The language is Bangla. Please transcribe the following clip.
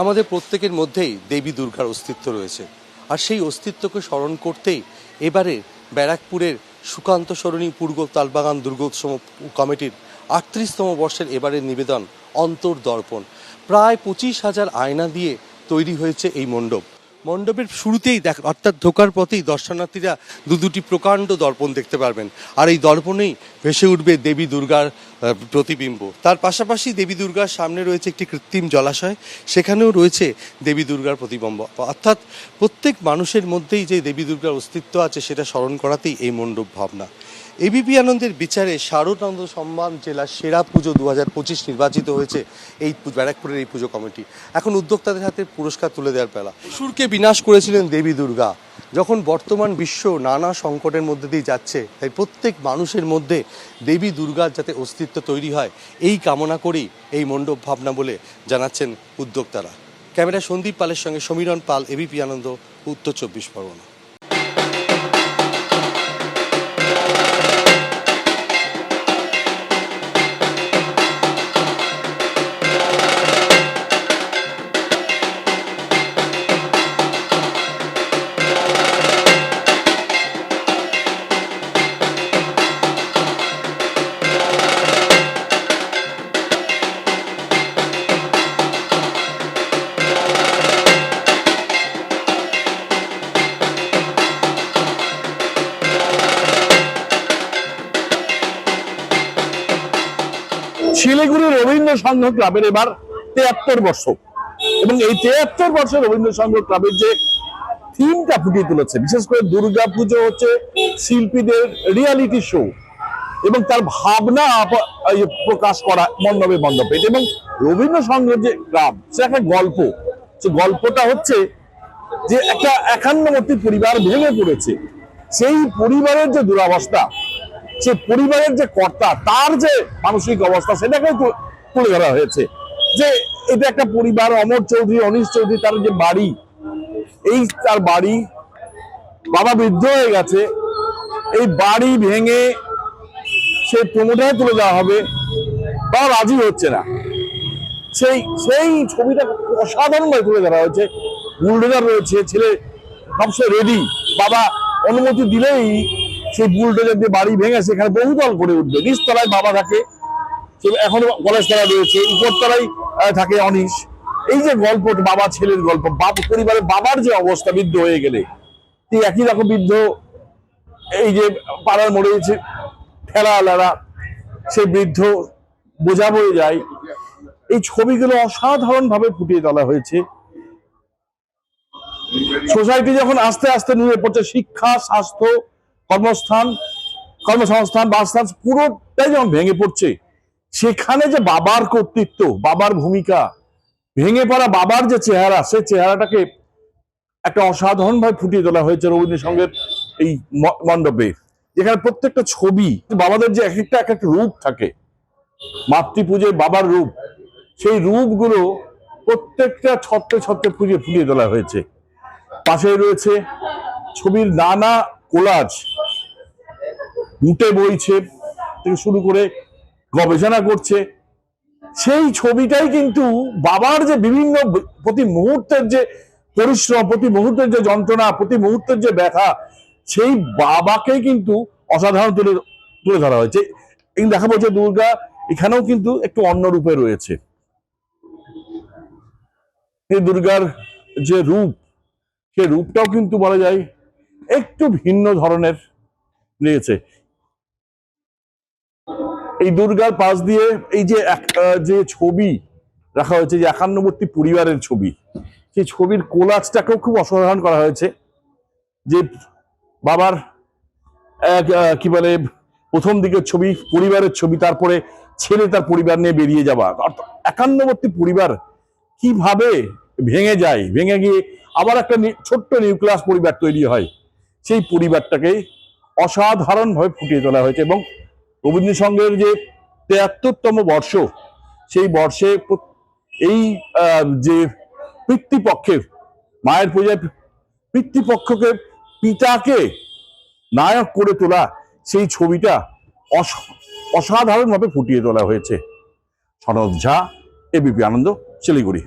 আমাদের প্রত্যেকের মধ্যেই দেবী দুর্গার অস্তিত্ব রয়েছে। আর সেই অস্তিত্বকে স্মরণ করতেই এবারে ব্যারাকপুরের সুকান্ত সরণী পূর্ব তালবাগান দুর্গোৎসব কমিটির আটত্রিশতম বর্ষের এবারের নিবেদন অন্তর্দর্পণ। প্রায় পঁচিশ হাজার আয়না দিয়ে তৈরি হয়েছে এই মণ্ডপ। মণ্ডপের শুরুতেই দেখ, অর্থাৎ ঢোকার পথেই দর্শনার্থীরা দু দুটি প্রকাণ্ড দর্পণ দেখতে পারবেন। আর এই দর্পণেই ভেসে উঠবে দেবী দুর্গার প্রতিবিম্ব। তার পাশাপাশি দেবী দুর্গার সামনে রয়েছে একটি কৃত্রিম জলাশয়, সেখানেও রয়েছে দেবী দুর্গার প্রতিবিম্ব। অর্থাৎ প্রত্যেক মানুষের মধ্যেই যে দেবী দুর্গার অস্তিত্ব আছে, সেটা স্মরণ করাতেই এই মণ্ডপ ভাবনা। এবিপি আনন্দের বিচারে শারদানন্দ সম্মান জেলার সেরা পুজো দু হাজার পঁচিশ নির্বাচিত হয়েছে এই ব্যারাকপুরের এই পুজো কমিটি। এখন উদ্যোক্তাদের হাতে পুরস্কার তুলে দেওয়ার পেলা সুরকে বিনাশ করেছিলেন দেবী দুর্গা। যখন বর্তমান বিশ্ব নানা সংকটের মধ্যে দিয়ে যাচ্ছে, তাই প্রত্যেক মানুষের মধ্যে দেবী দুর্গার যাতে অস্তিত্ব তৈরি হয়, এই কামনা করেই এই মণ্ডপ ভাবনা বলে জানাচ্ছেন উদ্যোক্তারা। ক্যামেরা সন্দীপ পালের সঙ্গে সমীরণ পাল এবিপি আনন্দ, উত্তর চব্বিশ পরগনা। শিলিগুড়ি রবীন্দ্র সংঘ ক্লাবের এবার তেয়াত্তর বর্ষ এবং এই তেয়াত্তর বর্ষে রবীন্দ্র সংঘ ক্লাবের যে থিমটা ফুটিয়ে তুলেছে, বিশেষ করে দুর্গা পুজো হচ্ছে শিল্পীদের রিয়ালিটি শো এবং তার ভাবনা আপ- প্রকাশ করা মণ্ডপে মণ্ডপে। এবং রবীন্দ্র সংঘের যে ক্লাব, সে একটা গল্প। সে গল্পটা হচ্ছে যে একটা একান্নবর্তী পরিবার ভেঙে পড়েছে। সেই পরিবারের যে দুরাবস্থা সে পরিবারের যে কর্তা, তার যে মানসিক অবস্থা, সেটাকেও তুলে ধরা হয়েছে। যে এটা একটা পরিবার, অমর চৌধুরী, অনিশ চৌধুরী, তার যে বাড়ি, এই তার বাড়ি বাবা বৃদ্ধ হয়ে গেছে। এই বাড়ি ভেঙে সে প্রমোটায় তুলে দেওয়া হবে। বা রাজি হচ্ছে না। সেই সেই ছবিটা অসাধারণভাবে তুলে ধরা হয়েছে। বুলডোজার রয়েছে, ছেলে সবসময় রেডি বাবা অনুমতি দিলেই সেই বুলডোজার দিয়ে বাড়ি ভেঙে সেখানে বহুতল করে উঠবে। নিচতলায় বাবা থাকে সে এখনও কলেজ তলায় রয়েছে, উপরতলায় থাকে অনিশ। এই যে গল্প, বাবা ছেলের গল্প, বাপ, পরিবারের বাবার যে অবস্থা বৃদ্ধ হয়ে গেলে ঠিক একই রকম বৃদ্ধ এই যে পাড়ার মোড়ে যে ঠেলা আলারা সেই বৃদ্ধ বোঝা বয়ে যায়। এই ছবিগুলো অসাধারণ ভাবে ফুটিয়ে তোলা হয়েছে। সোসাইটি যখন আস্তে আস্তে নুয়ে পড়ছে, শিক্ষা, স্বাস্থ্য কর্মস্থান, কর্মসংস্থান, বাসস্থান পুরোটাই যেমন ভেঙে পড়ছে, সেখানে যে বাবার কর্তৃত্ব, বাবার ভূমিকা, ভেঙে পড়া বাবার যে চেহারা, সেই চেহারাটাকে একটা অসাধারণ ভাবে ফুটিয়ে তোলা হয়েছে রবীন্দ্রসঙ্গের এই মণ্ডপে। যেখানে প্রত্যেকটা ছবি, বাবাদের যে এক একটা এক একটা রূপ থাকে, মাতৃপুজোয় বাবার রূপ, সেই রূপগুলো প্রত্যেকটা ছত্রে ছত্রে পুজো ফুটিয়ে তোলা হয়েছে। পাশে রয়েছে ছবির নানা কোলাজ মুটে বইছে থেকে শুরু করে গবেষণা করছে। সেই ছবিটাই কিন্তু বাবার যে বিভিন্ন প্রতি মুহূর্তের যে পরিশ্রম, প্রতি মুহূর্তের যে যন্ত্রণা, প্রতি মুহূর্তের যে ব্যথা, সেই বাবাকেই কিন্তু অসাধারণ তুলে তুলে ধরা হয়েছে। এই দেখা বলছে দুর্গা এখানেও কিন্তু একটু অন্য রূপে রয়েছে। এই দুর্গার যে রূপ সে রূপটাও কিন্তু বলা যায় একটু ভিন্ন ধরনের রয়েছে। এই দুর্গার পাশ দিয়ে এই যে যে ছবি রাখা হয়েছে, যে একান্নবর্তী পরিবারের ছবি, সেই ছবির কোলাজটাকেও খুব অসাধারণ করা হয়েছে। যে বাবার এক কি বলে, প্রথম দিকের ছবি, পরিবারের ছবি, তারপরে ছেলে তার পরিবার নিয়ে বেরিয়ে যাওয়া। অর্থাৎ একান্নবর্তী পরিবার কীভাবে ভেঙে যায়, ভেঙে গিয়ে আবার একটা ছোট্ট নিউক্লিয়াস পরিবার তৈরি হয়, সেই পরিবারটাকে অসাধারণভাবে ফুটিয়ে তোলা হয়েছে এবং রবীন্দ্রসঙ্গের যে তেয়াত্তরতম বর্ষ, সেই বর্ষে এই যে পিতৃপক্ষের, মায়ের পূজায় পিতৃপক্ষকে পিতাকে নায়ক করে তোলা, সেই ছবিটা অস- অসাধারণভাবে ফুটিয়ে তোলা হয়েছে। সনদ ঝা এবিপি আনন্দ, শিলিগুড়ি।